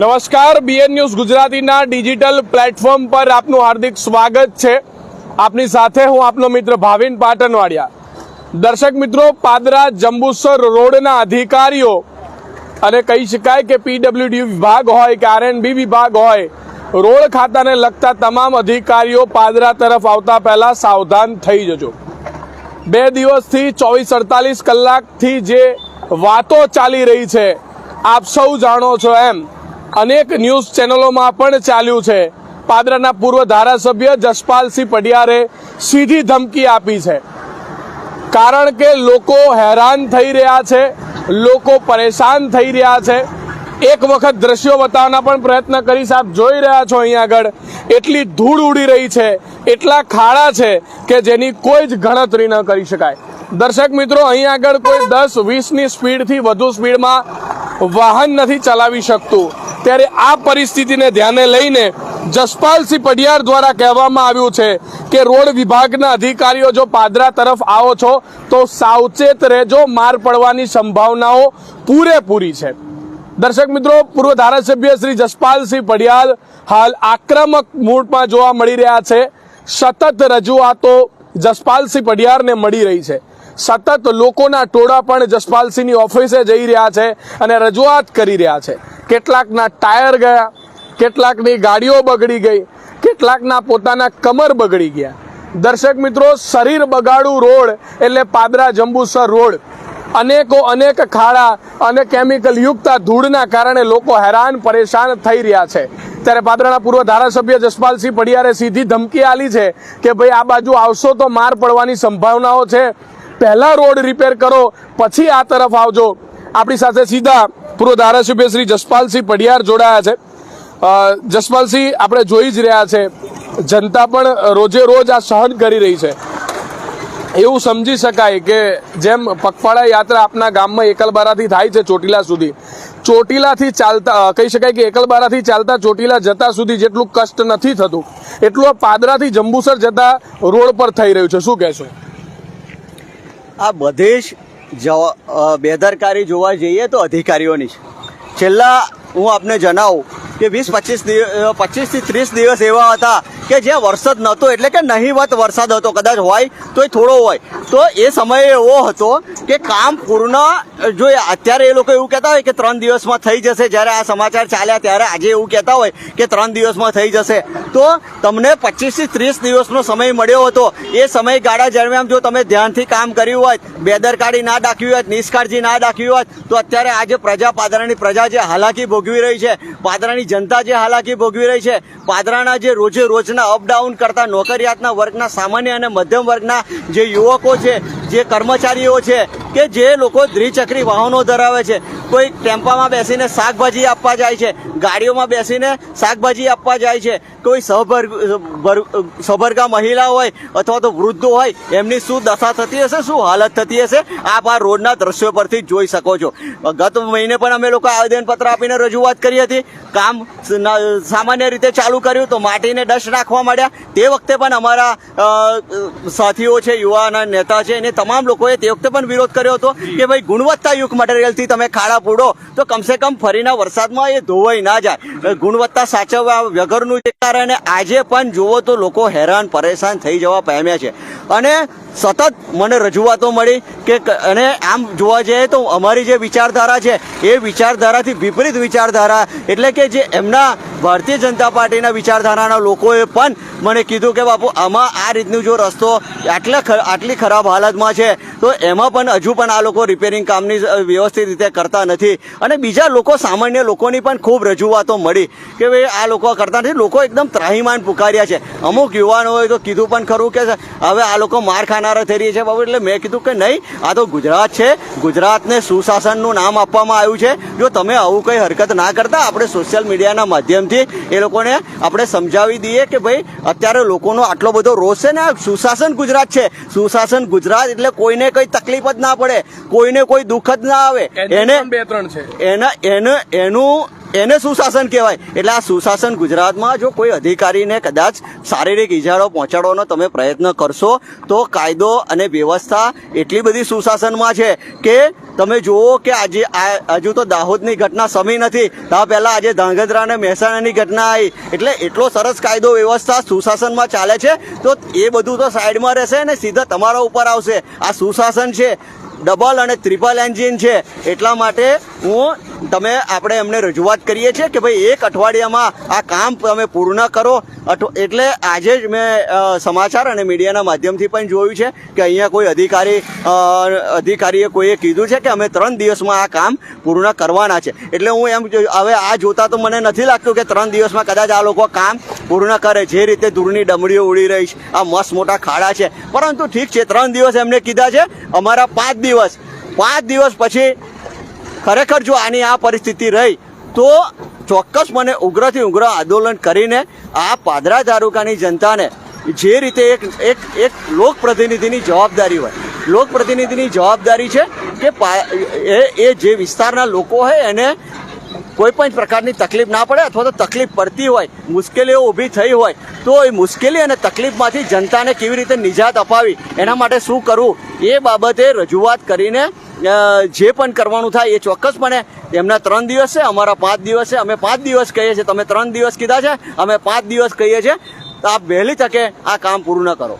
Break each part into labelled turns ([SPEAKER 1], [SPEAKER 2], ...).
[SPEAKER 1] નમસ્કાર BN news ગુજરાતીના digital platform પર આપનું હાર્દિક સ્વાગત છે. આપની સાથે હું આપનો મિત્ર ભાવિન પાટણવાડિયા. દર્શક મિત્રો, પાદરા જંબુસર રોડના અધિકારીઓ અને કહી શકાય કે પીડબ્લ્યુડી વિભાગ હોય કે આરએનબી વિભાગ હોય, રોડ ખાતાને લગતા તમામ અધિકારીઓ પાદરા તરફ આવતા પહેલાં સાવધાન થઈ જજો. બે દિવસથી ચોવીસ અડતાલીસ કલાકથી જે વાતો ચાલી રહી છે, આપ સૌ જાણો છો એમ. અનેક ન્યૂઝ ચેનલોમાં પણ ચાલ્યું છે. પાદરાના પૂર્વ ધારાસભ્ય જસપાલસિંહ પડિયારે સીધી ધમકી આપી છે. કારણ કે લોકો હેરાન થઈ રહ્યા છે, લોકો પરેશાન થઈ રહ્યા છે. એક વખત દ્રશ્યો બતાવવાના પણ પ્રયત્ન કરીશ આપ જોઈ રહ્યા છો અહીંયા આગળ. એટલી ધૂળ ઉડી રહી છે, એટલા ખાડા છે કે જેની કોઈ જ ગણતરી ન કરી શકાય. દર્શક મિત્રો અહીંયા આગળ કોઈ દસ, વીસની સ્પીડથી વધુ સ્પીડમાં વાહન નથી ચલાવી શકતું. ત્યારે આ પરિસ્થિતિને ધ્યાને લઈને જસપાલસિંહ પડિયાર દ્વારા કહેવામાં આવ્યું છે કે રોડ વિભાગના અધિકારીઓ જો પાદરા તરફ આવો છો, તો સાવચેત રહેજો, માર પડવાની સંભાવનાઓ પૂરેપૂરી છે. દર્શક મિત્રો, પૂર્વ ધારાસભ્ય શ્રી જસપાલસિંહ પડિયાલ હાલ આક્રમક મૂડમાં જોવા મળી રહ્યા છે. સતત રજૂઆતો જસપાલસિંહ પડિયારને મળી રહી છે. સતત લોકોના ટોળા પણ જસપાલસિંહની ઓફિસે જઈ રહ્યા છે અને રજૂઆત કરી રહ્યા છે. કેટલાકના ટાયર ગયા, કેટલાકની ગાડીઓ બગડી ગઈ, કેટલાકના પોતાના કમર બગડી ગયા. દર્શક મિત્રો, શરીર બગાડું રોડ એટલે પાદરા જંબુસર રોડ. અનેકો અનેક ખાડા અને કેમિકલ યુક્ત ધૂળના કારણે લોકો હેરાન પરેશાન થઈ રહ્યા છે. ત્યારે પાદરાના પૂર્વ ધારાસભ્ય જસપાલસિંહ પડિયારે સીધી ધમકી આલી છે કે, ભાઈ, આ બાજુ આવશો તો માર પડવાની સંભાવનાઓ છે. પહેલા રોડ રિપેર કરો, પછી આ તરફ આવજો. આપણી સાથે સીધા પૂર્વ ધારાસભ્ય શ્રી જસપાલસિંહ પડિયાર જોડાયા છે. જસપાલસિંહ, આપણે જોઈ જ રહ્યા છે, જનતા પણ રોજે રોજ આ સહન કરી રહી છે. એવું સમજી શકાય કે જેમ પગપાળા યાત્રા આપના ગામમાં એકલબારાથી થાય છે ચોટીલા સુધી, ચોટીલાથી ચાલતા કહી શકાય કે એકલબારાથી ચાલતા ચોટીલા જતા સુધી જેટલું કષ્ટ નથી થતું, એટલું પાદરાથી જંબુસર જતા રોડ પર થઈ રહ્યું છે. શું કહેશો?
[SPEAKER 2] આ બધી જ બેદરકારી જોવા જઈએ તો અધિકારીઓની છેલ્લા હું આપને જણાવું કે વીસ, પચીસ પચીસથી ત્રીસ દિવસ એવા હતા કે જ્યાં વરસાદ નહોતો, એટલે કે નહીવત વરસાદ હતો, કદાચ હોય તોય થોડો હોય. તો એ સમય એવો હતો કે કામ પૂર્ણ જો અત્યારે એ લોકો એવું કહેતા હોય કે ત્રણ દિવસમાં થઈ જશે, જ્યારે આ સમાચાર ચાલ્યા, ત્યારે આજે એવું કહેતા હોય કે ત્રણ દિવસમાં થઈ જશે. તો તમને પચીસથી ત્રીસ દિવસનો સમય મળ્યો હતો. એ સમયગાળા દરમિયાન જો તમે ધ્યાનથી કામ કર્યું હોય, બેદરકારી ના દાખવી હોત નિષ્કાળજી ના દાખવી હોત તો અત્યારે આજે પ્રજા પાદરાની પ્રજા જે હાલાકી ભોગવી રહી છે. પાદરાની જનતા જે હાલાકી ભોગવી રહી છે, પાદરાના જે રોજે રોજના અપડાઉન કરતા નોકરિયાતના વર્ગના, સામાન્ય અને મધ્યમ વર્ગના જે યુવકો છે, જે કર્મચારીઓ છે, કે જે લોકો દ્વિચક્રી વાહનો ધરાવે છે. કોઈ ટેમ્પામાં બેસીને શાકભાજી આપવા જાય છે, ગાડીઓમાં બેસીને શાકભાજી આપવા જાય છે. કોઈ સહભર સભરગા મહિલા હોય અથવા તો વૃદ્ધો હોય, એમની શું દશા થતી હશે, શું હાલત થતી હશે, આપ આ રોડના દ્રશ્યો પરથી જોઈ શકો છો. ગત મહિને પણ અમે લોકો આવેદનપત્ર આપીને રજૂઆત કરી હતી. કામ સામાન્ય રીતે ચાલુ કર્યું તો માટીને ડસ્ટ નાખવા માંડ્યા. તે વખતે પણ અમારા સાથીઓ છે, યુવાના નેતા છે, એને તમામ લોકોએ તે વખતે પણ વિરોધ કર્યો હતો કે ભાઈ ગુણવત્તાયુક્ત મટીરિયલથી તમે ખાડા પૂડો તો કમસે કમ ફરીના વરસાદમાં એ ધોવાઈ ના જાય. ગુણવત્તા સાચવવા વગરનું જે કારણે આજે પણ જુઓ તો લોકો હેરાન, પરેશાન થઈ જવા પામ્યા છે. અને સતત મને રજૂઆતો મળી કે અને આમ જોવા જઈએ તો અમારી જે વિચારધારા છે, એ વિચારધારાથી વિપરીત વિચારધારા. એટલે કે જે એમના ભારતીય જનતા પાર્ટીના વિચારધારાના લોકોએ પણ મને કીધું કે બાપુ, આમાં આ રીતનું જો રસ્તો આટલા આટલી ખરાબ હાલતમાં છે, તો એમાં પણ હજુ પણ આ લોકો રિપેરિંગ કામની વ્યવસ્થિત રીતે કરતા નથી. અને બીજા લોકો, સામાન્ય લોકોની પણ ખૂબ રજૂઆતો મળી કે ભાઈ, આ લોકો કરતા નથી. લોકો એકદમ ત્રાહીમાન પુકાર્યા છે. અમુક યુવાનોએ તો કીધું પણ ખરું કે હવે આ લોકો માર ખાનારા થઈ રહી છે બાબુ એટલે મેં કીધું કે નહીં આ તો ગુજરાત છે. ગુજરાતને સુશાસનનું નામ આપવામાં આવ્યું છે. જો તમે આવું કંઈ હરકત ના કરતા આપણે સોશિયલ મીડિયાના માધ્યમથી એ લોકોને આપણે સમજાવી દઈએ કે ભાઈ અત્યારે લોકોનો આટલો બધો રોષ છે ને આ સુશાસન ગુજરાત છે. સુશાસન ગુજરાત એટલે કોઈને કંઈ તકલીફ જ ના પડે કોઈને કોઈ દુઃખ જ ના આવે. એને
[SPEAKER 1] બે ત્રણ છે.
[SPEAKER 2] એના એને એનું એને સુશાસન કહેવાય. એટલે આ સુશાસન ગુજરાતમાં જો કોઈ અધિકારીને કદાચ શારીરિક ઇજારો પહોંચાડવાનો તમે પ્રયત્ન કરશો, તો કાયદો અને વ્યવસ્થા એટલી બધી સુશાસનમાં છે કે તમે જુઓ કે આજે આ, હજુ તો દાહોદની ઘટના સમી નથી. તા પહેલાં આજે ધાંગધ્રા અને મહેસાણાની ઘટના આવી. એટલે એટલો સરસ કાયદો વ્યવસ્થા સુશાસનમાં ચાલે છે. તો એ બધું તો સાઈડમાં રહેશે ને સીધા તમારા ઉપર આવશે. આ સુશાસન છે. ડબલ અને ત્રિપલ એન્જિન છે. એટલા માટે હું તમે આપણે એમને રજૂઆત કરીએ છીએ કે ભાઈ એક અઠવાડિયામાં આ કામ તમે પૂર્ણ કરો. એટલે આજે જ મેં સમાચાર અને મીડિયાના માધ્યમથી પણ જોયું છે કે અહીંયા કોઈ અધિકારી અધિકારીએ કોઈએ કીધું છે કે અમે ત્રણ દિવસમાં આ કામ પૂર્ણ કરવાના છે. એટલે હું એમ હવે આ જોતા તો મને નથી લાગતું કે ત્રણ દિવસમાં કદાચ આ લોકો કામ પૂર્ણ કરે. જે રીતે દૂરની ડમડીઓ ઉડી રહી છે, આ મસ્ત મોટા ખાડા છે. પરંતુ ઠીક છે, ત્રણ દિવસ એમને કીધા છે. અમારા પાંચ દિવસ પાંચ દિવસ પછી ખરેખર જો આની આ પરિસ્થિતિ રહી, તો ચોક્કસ મને ઉગ્રથી ઉગ્ર આંદોલન કરીને આ પાદરા તાલુકાની જનતાને જે રીતે એક એક એક લોકપ્રતિનિધિની જવાબદારી હોય, લોકપ્રતિનિધિની જવાબદારી છે કે એ એ જે વિસ્તારના લોકો હોય એને કોઈ પણ પ્રકારની તકલીફ ના પડે અથવા તો તકલીફ પડતી હોય, મુશ્કેલીઓ ઊભી થઈ હોય, તો એ મુશ્કેલી અને તકલીફમાંથી જનતાને કેવી રીતે નિજાત અપાવી, એના માટે શું કરવું, એ બાબતે રજૂઆત કરીને જે પણ કરવાનું થાય એ ચોક્કસપણે એમના ત્રણ દિવસ છે અમારા પાંચ દિવસ છે અમે પાંચ દિવસ કહીએ છીએ, તમે ત્રણ દિવસ કીધા છે, અમે પાંચ દિવસ કહીએ છીએ, તો આપ વહેલી તકે આ કામ પૂરું કરો.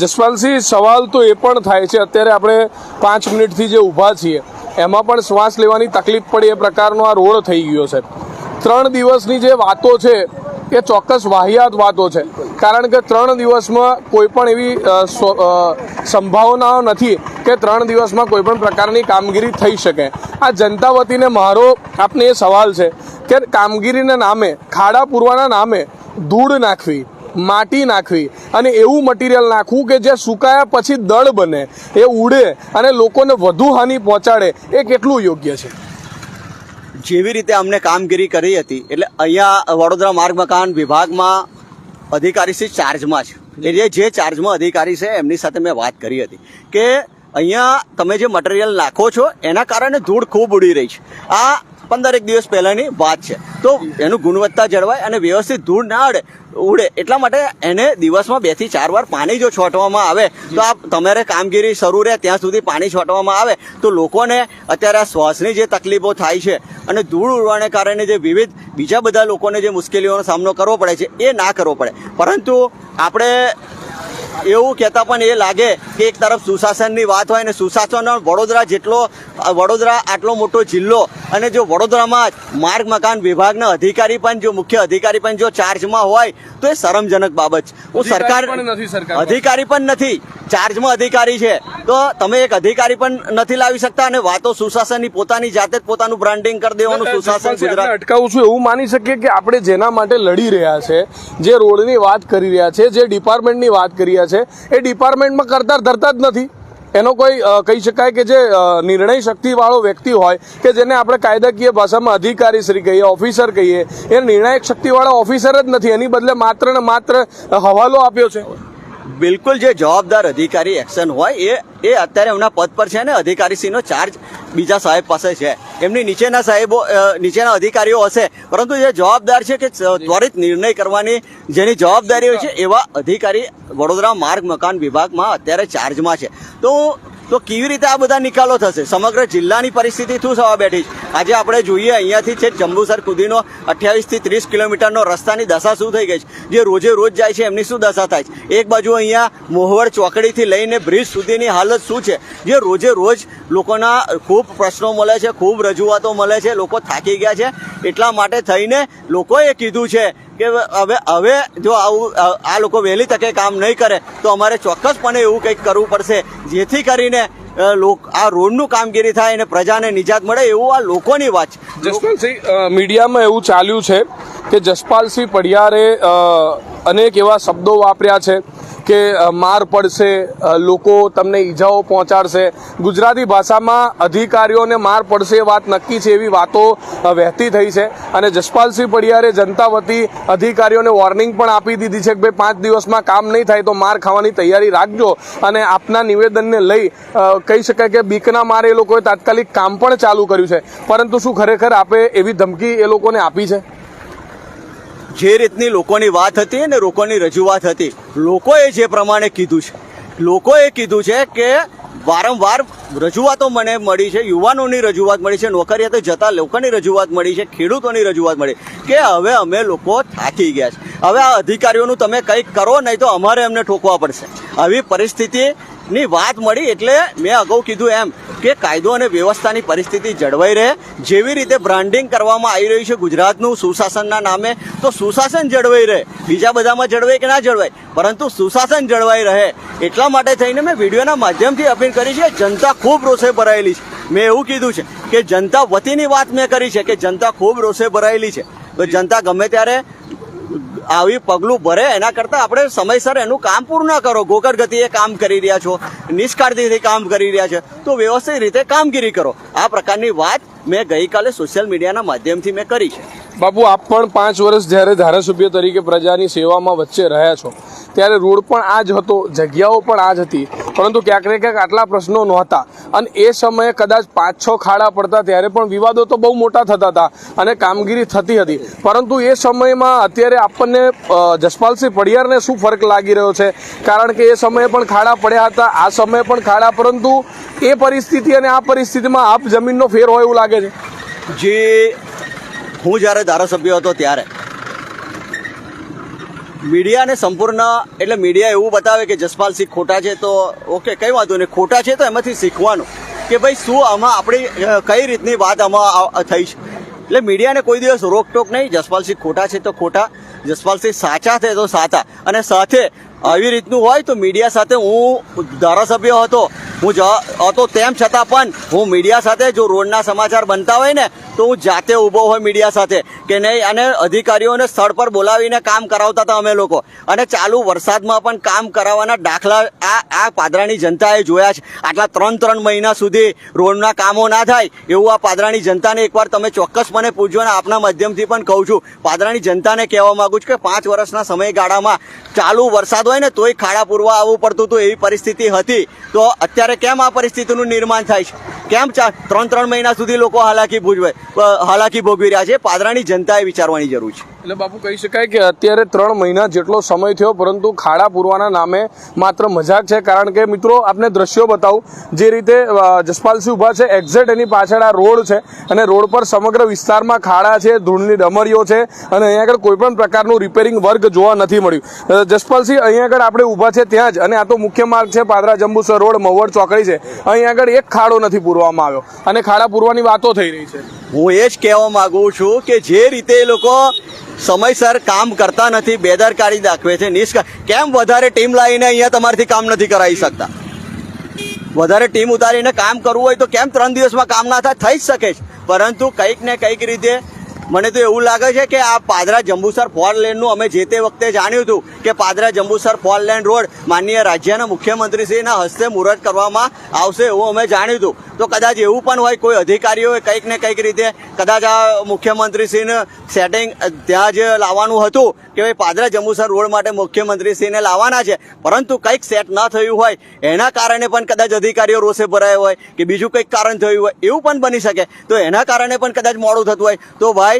[SPEAKER 1] જસપાલસિંહ, સવાલ તો એ પણ થાય છે, અત્યારે આપણે પાંચ મિનિટથી જે ઊભા છીએ એમાં પણ શ્વાસ લેવાની તકલીફ પડે એ પ્રકારનો આ રોડ થઈ ગયો છે. ત્રણ દિવસની જે વાતો છે, એ ચોક્કસ વાહિયાત વાતો છે. કારણ કે ત્રણ દિવસમાં કોઈ પણ એવી સંભાવનાઓ નથી કે ત્રણ દિવસમાં કોઈ પણ પ્રકારની કામગીરી થઈ શકે. આ જનતા વતીને મારો આપને એ સવાલ છે કે કામગીરીના નામે, ખાડા પૂરવાના નામે ધૂળ નાખવી માટી નાખવી અને એવું મટીરિયલ નાખવું કે જે સુકાયા પછી દળ બને, એ ઉડે અને લોકોને વધુ હાનિ પહોંચાડે, એ કેટલું યોગ્ય છે?
[SPEAKER 2] જેવી રીતે અમને કામગીરી કરી હતી, એટલે અહીંયા વડોદરા માર્ગ મકાન વિભાગમાં અધિકારી શ્રી ચાર્જમાં છે. એટલે જે ચાર્જમાં અધિકારી છે, એમની સાથે મેં વાત કરી હતી કે અહીંયા તમે જે મટીરિયલ નાખો છો, એના કારણે ધૂળ ખૂબ ઉડી રહી છે. આ પંદરેક દિવસ પહેલાંની વાત છે. તો એનું ગુણવત્તા જળવાય અને વ્યવસ્થિત ધૂળ ના અડે ઉડે એટલા માટે એને દિવસમાં બેથી ચાર વાર પાણી જો છોટવામાં આવે, તો આ તમારે કામગીરી શરૂ રહે ત્યાં સુધી પાણી છોટવામાં આવે, તો લોકોને અત્યારે આ શ્વાસની જે તકલીફો થાય છે અને ધૂળ ઉડવાને કારણે જે વિવિધ બીજા બધા લોકોને જે મુશ્કેલીઓનો સામનો કરવો પડે છે, એ ના કરવો પડે. પરંતુ આપણે એવું કહેતા પણ એ લાગે કે એક તરફ સુશાસનની વાત હોય ને સુશાસન વડોદરા જેટલો વડોદરા આટલો મોટો જિલ્લો અને જો વડોદરામાં જ માર્ગ મકાન વિભાગના અધિકારી પણ જો મુખ્ય અધિકારી પણ જો ચાર્જમાં હોય તો એ શરમજનક બાબત છે. હું સરકાર
[SPEAKER 1] પણ
[SPEAKER 2] અધિકારી પણ નથી ચાર્જમાં અધિકારી છે. તો તમે એક અધિકારી પણ નથી લાવી શકતા અને વાતો સુશાસનની પોતાની જાતે જ પોતાનું બ્રાન્ડિંગ કરી દેવાનું સુશાસન ગુજરાત
[SPEAKER 1] અટકાવું છું એવું માની શકીએ કે આપણે જેના માટે લડી રહ્યા છે જે રોડની વાત કરી રહ્યા છે જે ડિપાર્ટમેન્ટની વાત કરી રહ્યા છે એ ડિપાર્ટમેન્ટમાં કરતા ધરતા જ નથી. એનો કોઈ કહી શકાય કે જે નિર્ણય શક્તિવાળો વ્યક્તિ હોય કે જેને આપણે કાયદાકીય ભાષામાં અધિકારી શ્રી કહીએ ઓફિસર કહીએ, એ નિર્ણાયક શક્તિવાળો ઓફિસર જ નથી. એની બદલે માત્ર ને માત્ર હવાલો આપ્યો છે.
[SPEAKER 2] બિલકુલ જે જવાબદાર અધિકારી એક્શન હોય, એ એ અત્યારે એમના પદ પર છે ને અધિકારીશ્રીનો ચાર્જ બીજા સાહેબ પાસે છે. એમની નીચેના સાહેબો નીચેના અધિકારીઓ હશે. પરંતુ જે જવાબદાર છે કે ત્વરિત નિર્ણય કરવાની જેની જવાબદારી હોય છે, એવા અધિકારી વડોદરા માર્ગ મકાન વિભાગમાં અત્યારે ચાર્જમાં છે. તો તો કેવી રીતે આ બધા નિકાલો થશે? સમગ્ર જિલ્લાની પરિસ્થિતિ શું થવા બેઠી છે? આજે આપણે જોઈએ અહીંયાથી છે જંબુસર કુદીનો અઠ્યાવીસથી ત્રીસ કિલોમીટરનો રસ્તાની દશા શું થઈ ગઈ છે? જે રોજે રોજ જાય છે, એમની શું દશા થાય છે? એક બાજુ અહીંયા મોહવડ ચોકડીથી લઈને બ્રિજ સુધીની હાલત શું છે? જે રોજે રોજ લોકોના ખૂબ પ્રશ્નો મળે છે, ખૂબ રજૂઆતો મળે છે, લોકો થાકી ગયા છે. એટલા માટે થઈને લોકોએ કીધું છે કે હવે હવે જો આવું આ લોકો વહેલી તકે કામ નહીં કરે, તો અમારે ચોક્કસપણે એવું કંઈક કરવું પડશે, જેથી કરીને લોક, આ રોડનું કામગીરી થાય અને પ્રજાને નિજાત મળે એવું આ લોકોની વાત છે.
[SPEAKER 1] જસપાલસિંહ મીડિયામાં એવું ચાલ્યું છે કે જસપાલસિંહ પડિયારે અનેક એવા શબ્દો વાપર્યા છે. કે માર પડશે લોકો તમને ઈજાઓ પહોંચાડશે. ગુજરાતી ભાષામાં અધિકારીઓને માર પડશે એ વાત નક્કી છે એવી વાતો વહેતી થઈ છે. અને જસપાલસિંહ પડિયારે જનતા વતી અધિકારીઓને વોર્નિંગ પણ આપી દીધી છે કે ભાઈ પાંચ દિવસમાં કામ નહીં થાય તો માર ખાવાની તૈયારી રાખજો. અને આપના નિવેદનને લઈ કહી શકાય કે બીકના મારે એ લોકોએ તાત્કાલિક કામ પણ ચાલુ કર્યું છે. પરંતુ શું ખરેખર આપે એવી ધમકી એ લોકોને આપી છે?
[SPEAKER 2] જે રીતની લોકોની વાત હતી અને લોકોની રજૂઆત હતી, લોકોએ જે પ્રમાણે કીધું છે, લોકોએ કીધું છે કે વારંવાર રજૂઆતો મને મળી છે, યુવાનોની રજૂઆત મળી છે નોકરીયાતે જતા લોકોની રજૂઆત મળી છે, ખેડૂતોની રજૂઆત મળી કે હવે અમે લોકો થાકી ગયા છે. હવે આ અધિકારીઓનું તમે કંઈક કરો, નહીં તો અમારે એમને ઠોકવા પડશે. આવી પરિસ્થિતિની વાત મળી એટલે મેં અગાઉ કીધું એમ કે કાયદો અને વ્યવસ્થાની પરિસ્થિતિ જળવાઈ રહે. જેવી રીતે બ્રાન્ડિંગ કરવામાં આવી રહ્યું છે ગુજરાતનું સુશાસનના નામે, તો સુશાસન જળવાઈ રહે. બીજા બધામાં જળવાય કે ના જળવાય? પરંતુ સુશાસન જળવાઈ રહે. એટલા માટે થઈને મેં વિડીયોના માધ્યમથી અપીલ કરી છે, જનતા ખૂબ રોષે ભરાયેલી છે. મેં એવું કીધું છે કે જનતા વતીની વાત મેં કરી છે કે જનતા ખૂબ રોષે ભરાયેલી છે. તો જનતા ગમે ત્યારે આવી પગલું ભરે, એના કરતાં આપણે સમયસર એનું કામ પૂરું ના કરો. ગોકળ ગતિએ કામ કરી રહ્યા છો, નિષ્કાળજીથી કામ કરી રહ્યા છે, તો વ્યવસ્થિત રીતે કામગીરી કરો. આ પ્રકારની વાત મેં ગઈકાલે સોશિયલ મીડિયાના માધ્યમથી મેં કરી છે.
[SPEAKER 1] બાપુ, આપ પણ પાંચ વર્ષ જ્યારે ધારાસભ્ય તરીકે પ્રજાની સેવામાં વચ્ચે રહ્યા છો, ત્યારે રોડ પણ આ જ હતો, જગ્યાઓ પણ આ જ હતી. પરંતુ ક્યાંક ને ક્યાંક આટલા પ્રશ્નો નહોતા. અને એ સમયે કદાચ પાંચ છ ખાડા પડતા ત્યારે પણ વિવાદો તો બહુ મોટા થતા હતા અને કામગીરી થતી હતી. પરંતુ એ સમયમાં અત્યારે આપણને જસપાલસિંહ પડિયારને શું ફરક લાગી રહ્યો છે? કારણ કે એ સમયે પણ ખાડા પડ્યા હતા, આ સમયે પણ ખાડા, પરંતુ એ પરિસ્થિતિ અને આ પરિસ્થિતિમાં આપ જમીનનો ફેર હોય એવું લાગે છે?
[SPEAKER 2] જે હું જ્યારે ધારાસભ્ય હતો ત્યારે મીડિયાને સંપૂર્ણ, એટલે મીડિયા એવું બતાવે કે જસપાલસિંહ ખોટા છે, તો ઓકે, કંઈ વાંધો નહીં. ખોટા છે તો એમાંથી શીખવાનું કે ભાઈ શું આમાં આપણી કઈ રીતની વાત આમાં થઈ છે. એટલે મીડિયાને કોઈ દિવસ રોકટોક નહીં. જસપાલસિંહ ખોટા છે તો ખોટા. જસપાલસિંહ સાચા છે તો સાચા. અને સાથે આવી રીતનું હોય તો મીડિયા સાથે હું ધારાસભ્ય હતો. હું હતો તેમ છતાં પણ હું મીડિયા સાથે જો રોડના સમાચાર બનતા હોય ને, તો હું જાતે ઊભો હોય મીડિયા સાથે. કે નહીં, અને અધિકારીઓને સ્થળ પર બોલાવીને કામ કરાવતા હતા અમે લોકો. અને ચાલુ વરસાદમાં પણ કામ કરાવવાના દાખલા આ આ પાદરાની જનતાએ જોયા છે. આટલા ત્રણ ત્રણ મહિના સુધી રોડના કામો ના થાય એવું આ પાદરાની જનતાને એકવાર તમે ચોક્કસપણે પૂછજો અને આપના માધ્યમથી પણ કહું છું. પાદરાની જનતાને કહેવા માગું છું કે પાંચ વર્ષના સમયગાળામાં ચાલુ વરસાદ હોય ને તોય ખાડા પૂરવા આવવું પડતું હતું એવી પરિસ્થિતિ હતી. તો અત્યારે કેમ આ પરિસ્થિતિનું નિર્માણ થાય છે? કેમ ત્રણ ત્રણ મહિના સુધી લોકો હાલાકી ભોગવે હાલાકી ભોગવી રહ્યા છે? પાદરાની જનતાએ વિચારવાની જરૂર છે.
[SPEAKER 1] એટલે બાપુ કહી શકાય કે અત્યારે ત્રણ મહિના જેટલો સમય થયો, પરંતુ ખાડા પૂરવાના નામે માત્ર મજાક છે. કારણ કે મિત્રો, આપને દ્રશ્યો બતાવું. જે રીતે જસપાલસિંહ ઊભા છે એક્ઝેક્ટ એની પાછળ આ રોડ છે અને રોડ પર સમગ્ર વિસ્તારમાં ખાડા છે, ધૂળની ડમરીઓ છે અને અહીંયા આગળ કોઈ પણ પ્રકારનું રિપેરિંગ વર્ક જોવા નથી મળ્યું. જસપાલસિંહ અહીંયા આગળ આપણે ઊભા છે ત્યાં જ અને આ તો મુખ્ય માર્ગ છે, પાદરા જંબુસર રોડ મવડ ચોકડી છે. અહીંયા આગળ એક ખાડો નથી પૂરવામાં આવ્યો અને ખાડા પૂરવાની વાતો થઈ રહી છે.
[SPEAKER 2] હું એ જ કહેવા માગું છું કે જે રીતે એ લોકો સમયસર કામ કરતા નથી, બેદરકારી દાખવે છે, નિષ્કા. કેમ વધારે ટીમ લાવીને અહીંયા તમારથી કામ નથી કરાવી શકતા? વધારે ટીમ ઉતારીને કામ કરવું હોય તો કેમ ત્રણ દિવસમાં કામ ના થાય? થઈ જ શકે છે. પરંતુ કંઈક ને કંઈક રીતે મને તો એવું લાગે છે કે આ પાદરા જંબુસર ફોર લેનનું અમે જે તે વખતે જાણ્યું હતું કે Padra Jambusar four lane road માનનીય રાજ્યના મુખ્યમંત્રીશ્રીના હસ્તે મુહૂર્ત કરવામાં આવશે એવું અમે જાણ્યું હતું. તો કદાચ એવું પણ હોય, કોઈ અધિકારીઓએ કંઈક ને કંઈક રીતે કદાચ આ મુખ્યમંત્રીશ્રીને સેટિંગ ત્યાં જ લાવવાનું હતું કે ભાઈ પાદરા જંબુસર રોડ માટે મુખ્યમંત્રીશ્રીને લાવવાના છે. પરંતુ કંઈક સેટ ન થયું હોય, એના કારણે પણ કદાચ અધિકારીઓ રોષે ભરાયા હોય કે બીજું કંઈક કારણ થયું હોય, એવું પણ બની શકે. તો એના કારણે પણ કદાચ મોડું થતું હોય. તો ભાઈ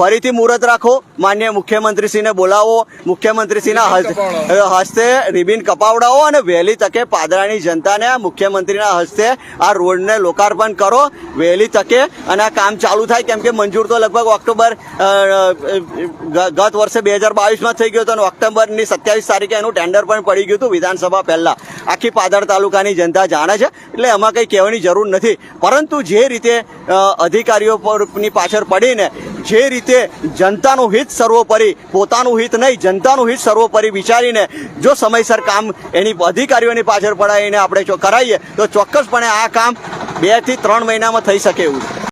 [SPEAKER 2] ફરીથી મુહૂર્ત રાખો. માન્ય મુખ્યમંત્રીશ્રીને બોલાવો. મુખ્યમંત્રીશ્રીના હસ્તે- હસ્તે રિબિન કપાવડાવો અને વહેલી તકે પાદરાની જનતાને મુખ્યમંત્રીના હસ્તે આ રોડને લોકાર્પણ કરો. વહેલી તકે અને આ કામ ચાલુ થાય કેમ કે મંજૂર તો લગભગ ઓક્ટોબર ગત વર્ષે બે હજાર બાવીસમાં થઈ ગયો હતો અને ઓક્ટોબરની સત્યાવીસ તારીખે એનું ટેન્ડર પણ પડી ગયું હતું વિધાનસભા પહેલાં. આખી પાદર તાલુકાની જનતા જાણે છે. એટલે એમાં કંઈ કહેવાની જરૂર નથી. પરંતુ જે રીતે અધિકારીઓ પરની પાછળ પડીને જે રીતે જનતાનું હિત સર્વોપરી, પોતાનું હિત નહીં, જનતાનું હિત સર્વોપરી વિચારીને જો સમયસર કામ એની અધિકારીઓની પાછળ પડાવીને આપણે જો કરાવીએ, તો ચોક્કસપણે આ કામ બેથી ત્રણ મહિનામાં થઈ શકે એવું